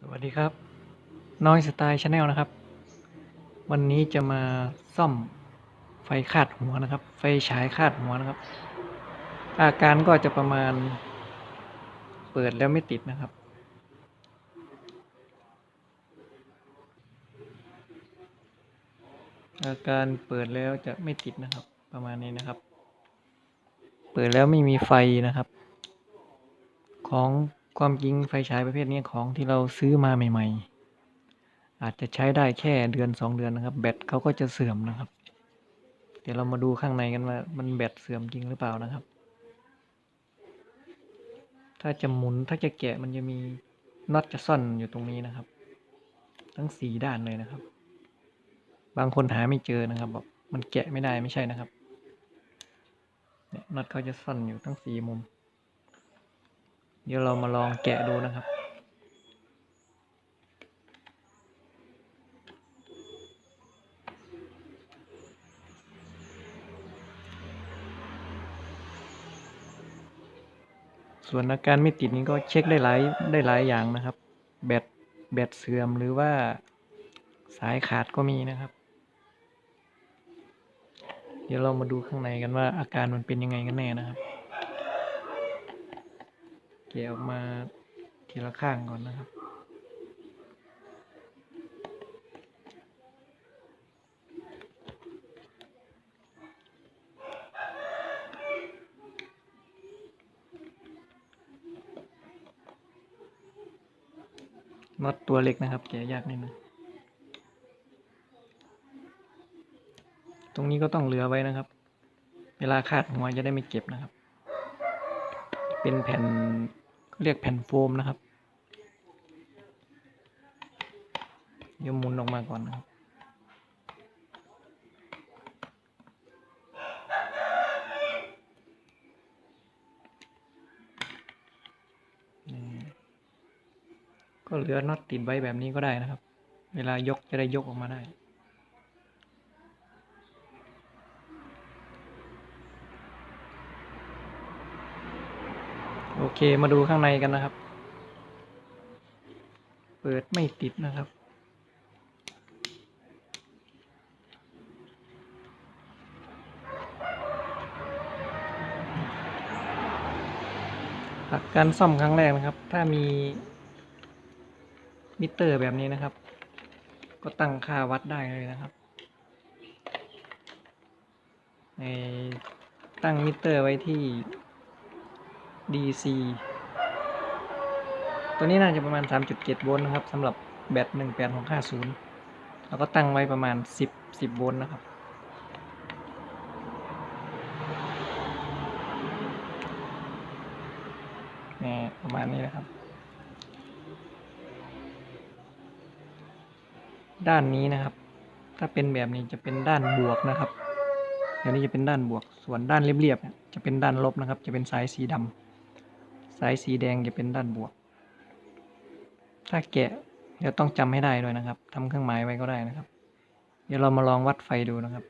สวัสดีครับ น้อยสไตล์ชาแนลนะครับ วันนี้จะมาซ่อมไฟคาดหัวนะครับ ไฟฉายคาดหัวนะครับ อาการก็จะประมาณ เปิดแล้วไม่ติดนะครับ อาการเปิดแล้วจะไม่ติดนะครับ ประมาณนี้นะครับ เปิดแล้วไม่มีไฟนะครับ ของ ความจริงไฟฉายประเภทนี้ของที่เราซื้อมาใหม่ ๆ อาจจะใช้ได้แค่เดือนสองเดือนนะครับ แบตเขาก็จะเสื่อมนะครับ เดี๋ยวเรามาดูข้างในกันว่ามันแบตเสื่อมจริงหรือเปล่านะครับ ถ้าจะหมุนถ้าจะแกะมันจะมีน็อตจะซ่อนอยู่ตรงนี้นะครับ ทั้งสีด้านเลยนะครับ บางคนหาไม่เจอนะครับบอกมันแกะไม่ได้ไม่ใช่นะครับเนี่ยน็อตเขาจะซ่อนอยู่ทั้งสี่มุม เดี๋ยวเรามาลองแกะดูนะครับ ส่วนอาการไม่ติดนี้ก็เช็คได้หลายได้หลายอย่างนะครับ แบตแบตเสื่อมหรือว่าสายขาดก็มีนะครับ เดี๋ยวเรามาดูข้างในกันว่าอาการมันเป็นยังไงกันแน่นะครับ กะออกมาทีละข้างก่อนนะครับน็อตตัวเล็กนะครับแกะยากนิดนึงตรงนี้ก็ต้องเหลือไว้นะครับ เวลาคาดหัวจะได้ไม่เก็บนะครับ เป็นแผ่น เรียกแผ่นโฟมนะครับเดี๋ยวหมุนออกมาก่อนนะครับก็เหลือน็อตติดไว้แบบนี้ก็ได้นะครับ เวลายกจะได้ยกออกมาได้ อเคมาดูข้างในกันนะครับ เปิดไม่ติดนะครับ หลักการซ่อมครั้งแรกนะครับ ถ้ามีมิเตอร์แบบนี้นะครับ ก็ตั้งค่าวัดได้เลยนะครับในตั้งมิเตอร์ไว้ที่ DC ตัวนี้น่าจะประมาณ 3.7 โวลต์นะครับสำหรับแบต18650 แล้วก็ตั้งไว้ประมาณ 10 10 โวลต์นะครับ นี่ประมาณนี้นะครับ ด้านนี้นะครับ ถ้าเป็นแบบนี้จะเป็นด้านบวกนะครับเดี๋ยวนี้จะเป็นด้านบวก ส่วนด้านเรียบๆจะเป็นด้านลบนะครับ จะเป็นสายสีดำ สายสีแดงจะเป็นด้านบวก ถ้าแกะเดี๋ยวต้องจำให้ได้ด้วยนะครับทำเครื่องหมายไว้ก็ได้นะครับ เดี๋ยวเรามาลองวัดไฟดูนะครับ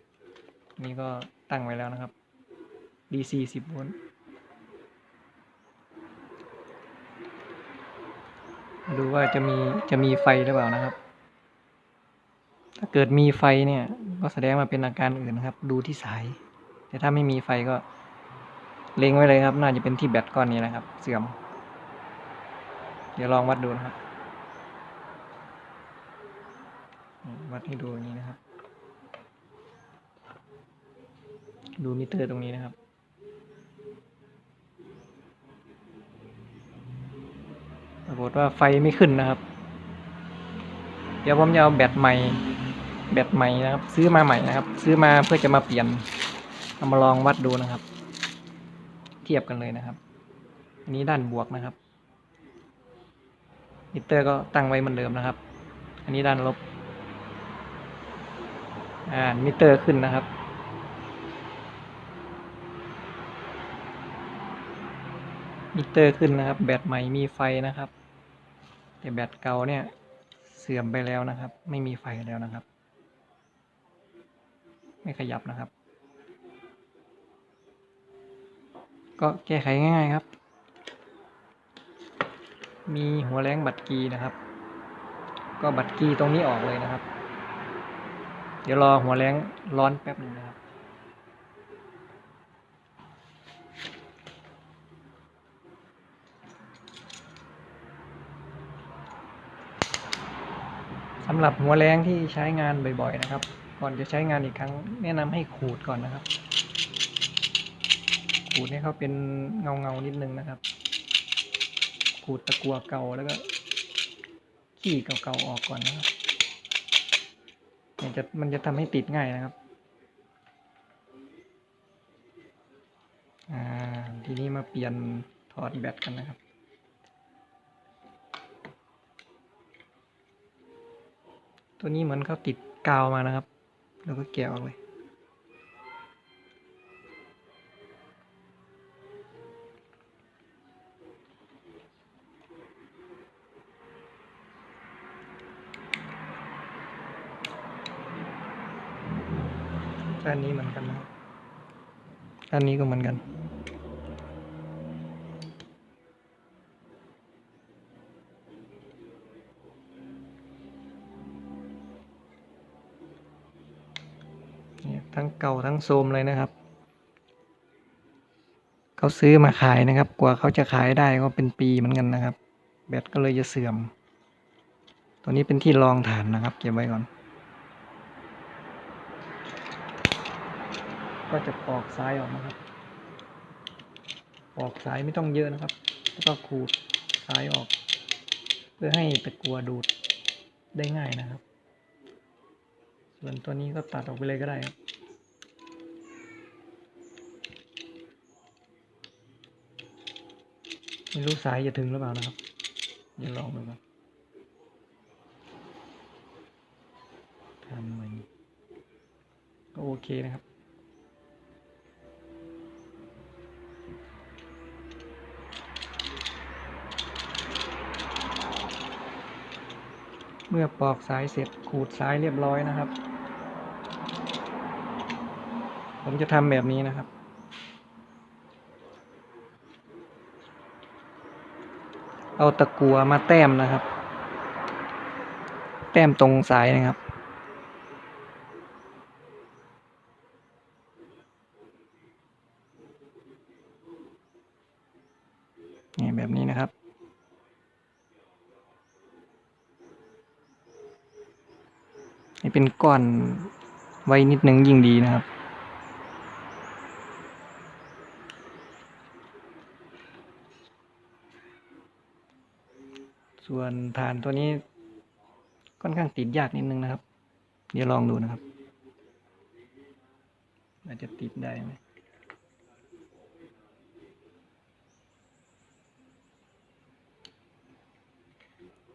นี่ก็ตั้งไว้แล้วนะครับ DC 10โวลต์มาดูว่าจะมีจะมีไฟหรือเปล่านะครับ ถ้าเกิดมีไฟเนี่ย ก็แสดงว่าเป็นอาการอื่นนะครับ ดูที่สาย แต่ถ้าไม่มีไฟก็ เล็งไว้เลยครับ น่าจะเป็นที่แบตก้อนนี้นะครับ เสื่อม เดี๋ยวลองวัดดูนะครับ วัดให้ดูอย่างนี้นะครับ ดูมิเตอร์ตรงนี้นะครับปรากฏว่าไฟไม่ขึ้นนะครับ เดี๋ยวผมจะเอาแบตใหม่ แบตใหม่นะครับ ซื้อมาใหม่นะครับ ซื้อมาเพื่อจะมาเปลี่ยนเอามาลองวัดดูนะครับ เทียบกันเลยนะครับอันนี้ด้านบวกนะครับมิเตอร์ก็ตั้งไว้เหมือนเดิมนะครับ อันนี้ด้านลบอ่ามิเตอร์ขึ้นนะครับ มิเตอร์ขึ้นนะครับ แบตใหม่มีไฟนะครับ แต่แบตเก่าเนี่ยเสื่อมไปแล้วนะครับ ไม่มีไฟแล้วนะครับ ไม่ขยับนะครับ ก็แก้ไขง่ายๆครับ มีหัวแรงบัตรกีนะครับ ก็บัตรกีตรงนี้ออกเลยนะครับ เดี๋ยวรอหัวแรงร้อนแป๊บหนึ่งนะครับสำหรับหัวแรงที่ใช้งานบ่อยๆนะครับ ก่อนจะใช้งานอีกครั้งแนะนำให้ขูดก่อนนะครับ ขูดให้เขาเป็นเงาเงานิดนึงนะครับ ขูดตะกัวเก่าแล้วก็ ขี้เก่าๆออกก่อนนะครับมันจะมันจะทำให้ติดง่ายนะครับ อ่า ทีนี้มาเปลี่ยนถอดแบตกันนะครับตัวนี้เหมือนเขาติดกาวมานะครับ แล้วก็แกะออกเลย ด้านนี้เหมือนกันนะครับด้านนี้ก็เหมือนกันเนี่ยทั้งเก่าทั้งโทรมเลยนะครับ เขาซื้อมาขายนะครับ กว่าเขาจะขายได้ก็เป็นปีเหมือนกันนะครับ แบตก็เลยจะเสื่อม ตัวนี้เป็นที่รองฐานนะครับ เก็บไว้ก่อน ก็จะปอกซ้ายออกนะครับ ปอกซ้ายไม่ต้องเยอะนะครับ แล้วก็ขูดซ้ายออก เพื่อให้ตะกัวดูดได้ง่ายนะครับ ส่วนตัวนี้ก็ตัดออกไปเลยก็ได้ครับไม่รู้สายจะถึงหรือเปล่านะครับเดี๋ยวลองดูก่อนทำใหม่ก็โอเคนะครับ มื่อปอกสายเสร็จขูดสายเรียบร้อยนะครับ ผมจะทำแบบนี้นะครับ เอาตะกัวมาแต้มนะครับ แต้มตรงสายนะครับนี่แบบนี้นะครับ ให้เป็นก้อนไว้นิดนึงยิ่งดีนะครับ ส่วนฐานตัวนี้ค่อนข้างติดยากนิดนึงนะครับ เดี๋ยวลองดูนะครับอาจจะติดได้ไหม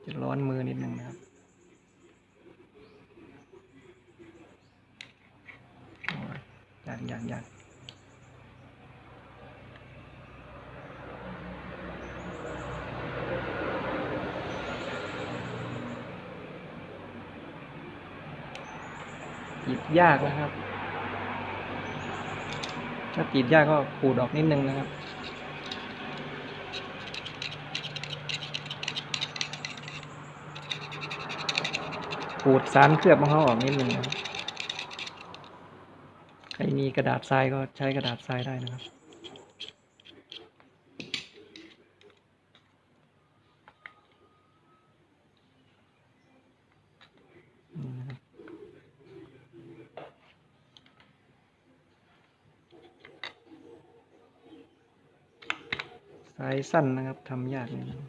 จะร้อนมือนิดนึงนะครับ โอ้ ยยากยากยากติดยากนะครับ ถ้าติดยากก็ขูดออกนิดนึงนะครับขูดสารเคลือบของเขาออกนิดนึงนะครับ รมีกระดาษทรายก็ใช้กระดาษทรายได้นะครับ สายสั้นนะครับทำยากนิดนึง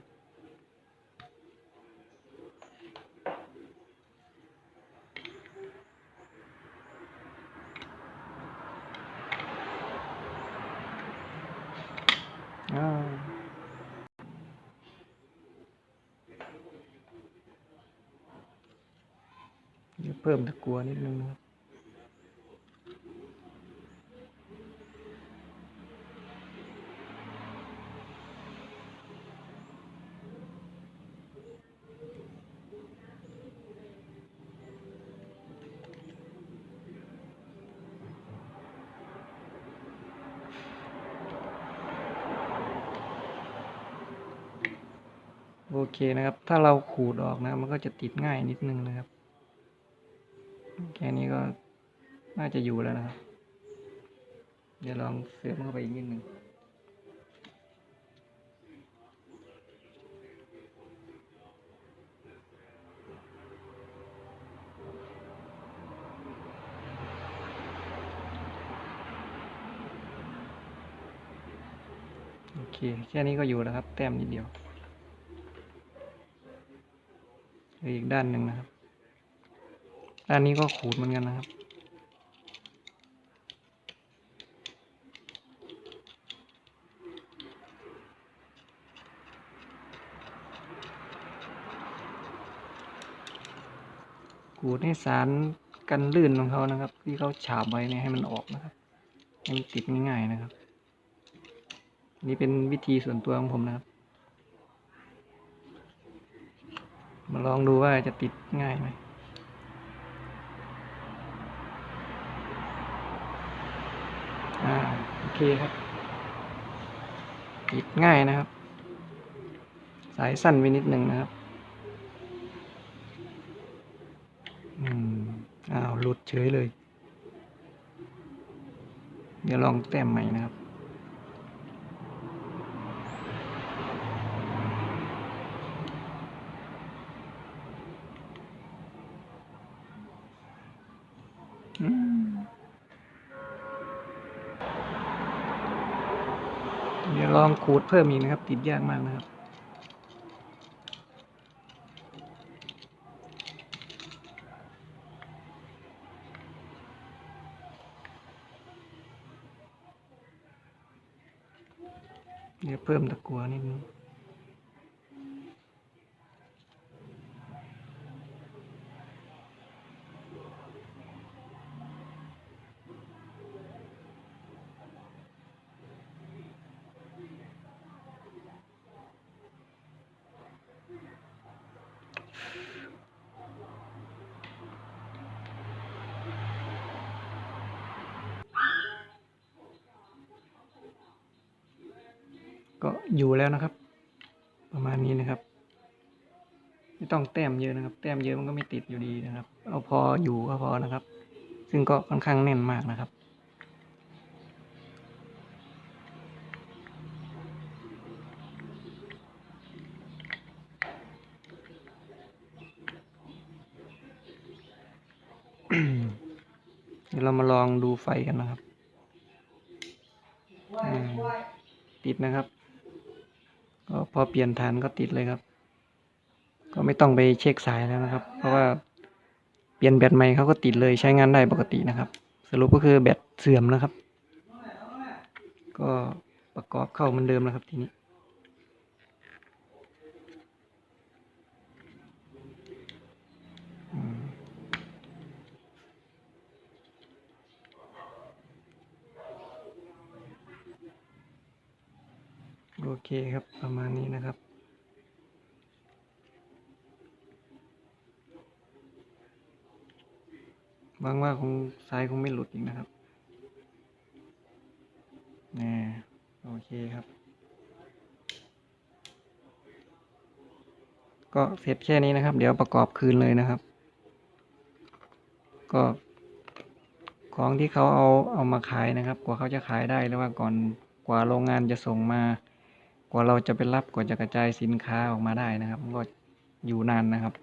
อ้าวเดี๋ยวเพิ่มตะกัวนิดนึงนะครับโอเคนะครับ ถ้าเราขูดออกนะ มันก็จะติดง่ายนิดนึงนะครับ ค่นี้ก็น่าจะอยู่แล้วนะครับ เดี๋ยวลองเสริมเข้าไปอีกนิดหนึ่งโอเค แค่นี้ก็อยู่แล้วครับ แต้มนิดเดียวอีกด้านหนึ่งนะครับ ด้านนี้ก็ขูดเหมือนกันนะครับ ขูดให้สารกันลื่นของเขานะครับ ที่เขาฉาบไว้เนี่ยให้มันออกนะครับให้มันติดง่ายๆนะครับ นี่เป็นวิธีส่วนตัวของผมนะครับ มาลองดูว่าจะติดง่ายไหม อ่า โอ เคครับติดง่ายนะครับ สายสั้นไปนิดหนึ่งนะครับอืมอ้าวหลุดเฉยเลย เดี๋ยวลองแต้มใหม่นะครับ อืมเดี๋ยวล องขูดเพิ่มอีกนะครับ ติดยากมากนะครับ เดี๋ยวเพิ่มตะกัวนิดนึง ก็อยู่แล้วนะครับ ประมาณนี้นะครับ ไม่ต้องแต้มเยอะนะครับ แต้มเยอะมันก็ไม่ติดอยู่ดีนะครับ เอาพออยู่ก็พอนะครับ ซึ่งก็ค่อนข้างแน่นมากนะครับเดี๋ยวเรามาลองดูไฟกันนะครับ ติดนะครับ พอเปลี่ยนฐานก็ติดเลยครับ ก็ไม่ต้องไปเช็คสายแล้วนะครับ เพราะว่าเปลี่ยนแบตใหม่เขาก็ติดเลยใช้งานได้ปกตินะครับ สรุปก็คือแบตเสื่อมนะครับ ก็ประกอบเข้าเหมือนเดิมนะครับทีนี้ เคครับประมาณนี้นะครับหวังว่าคงสายคงไม่หลุดอีกนะครับนี่โอเคครับ ก็เสร็จแค่นี้นะครับ เดี๋ยวประกอบคืนเลยนะครับ ก็ของที่เขาเอาเอามาขายนะครับ กว่าเขาจะขายได้หรือว่าก่อนกว่าโรงงานจะส่งมา กว่าเราจะไปรับกว่าจะกระจายสินค้าออกมาได้นะครับก็อยู่นานนะครับ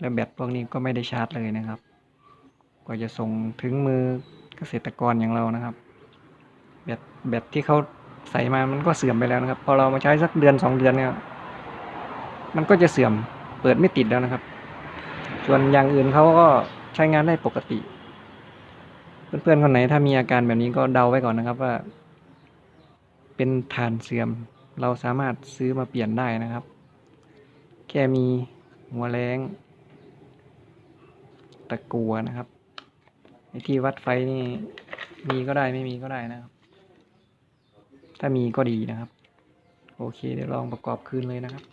และแบตพวกนี้ก็ไม่ได้ชาร์จเลยนะครับ กว่าจะส่งถึงมือเกษตรกรอย่างเรานะครับ แบตแบตที่เขาใส่มามันก็เสื่อมไปแล้วนะครับ พอเรามาใช้สักเดือนสองเดือนเนี่ยมันก็จะเสื่อมเปิดไม่ติดแล้วนะครับ ส่วนอย่างอื่นเขาก็ใช้งานได้ปกติ เพื่อนๆคนไหนถ้ามีอาการแบบนี้ก็เดาไว้ก่อนนะครับว่า เป็นฐานเสื่อม เราสามารถซื้อมาเปลี่ยนได้นะครับ แค่มีหัวแรงตะกัวนะครับไอที่วัดไฟนี่มีก็ได้ไม่มีก็ได้นะครับ ถ้ามีก็ดีนะครับ โอเคเดี๋ยวลองประกอบคืนเลยนะครับ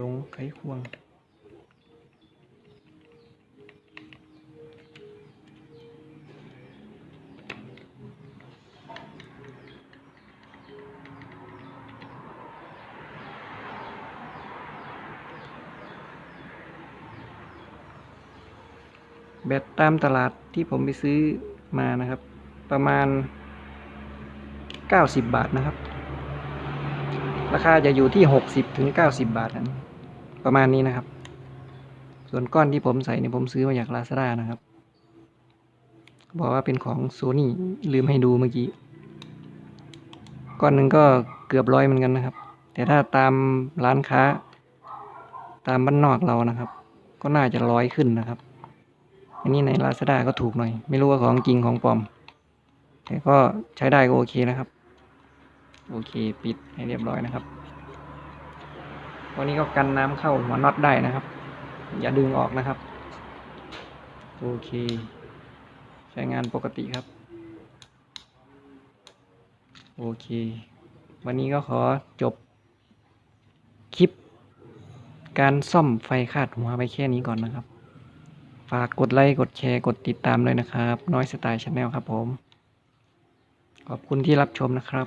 ลงไขควง ตามตลาดที่ผมไปซื้อมานะครับ ประมาณ 90 บาทนะครับ ราคาจะอยู่ที่ 60ถึง90 บาทนั้นประมาณนี้นะครับ ส่วนก้อนที่ผมใส่เนี่ยผมซื้อมาจากลาซาด้านะครับ บอกว่าเป็นของโซนี่ลืมให้ดูเมื่อกี้ ก้อนหนึ่งก็เกือบร้อยเหมือนกันนะครับ แต่ถ้าตามร้านค้า ตามบ้านนอกเรานะครับ ก็น่าจะร้อยขึ้นนะครับ อันนี้ในลาซาด้าก็ถูกหน่อย ไม่รู้ว่าของจริงของปลอม แต่ก็ใช้ได้ก็โอเคนะครับ โอเคปิดให้เรียบร้อยนะครับวันนี้ก็กันน้ำเข้าหัวน็อตได้นะครับ อย่าดึงออกนะครับ โอเค ใช้งานปกติครับ โอเค วันนี้ก็ขอจบคลิปการซ่อมไฟคาดหัวไปแค่นี้ก่อนนะครับ ฝากกดไลค์กดแชร์กดติดตามเลยนะครับ น้อยสไตล์ชาแนลครับผม ขอบคุณที่รับชมนะครับ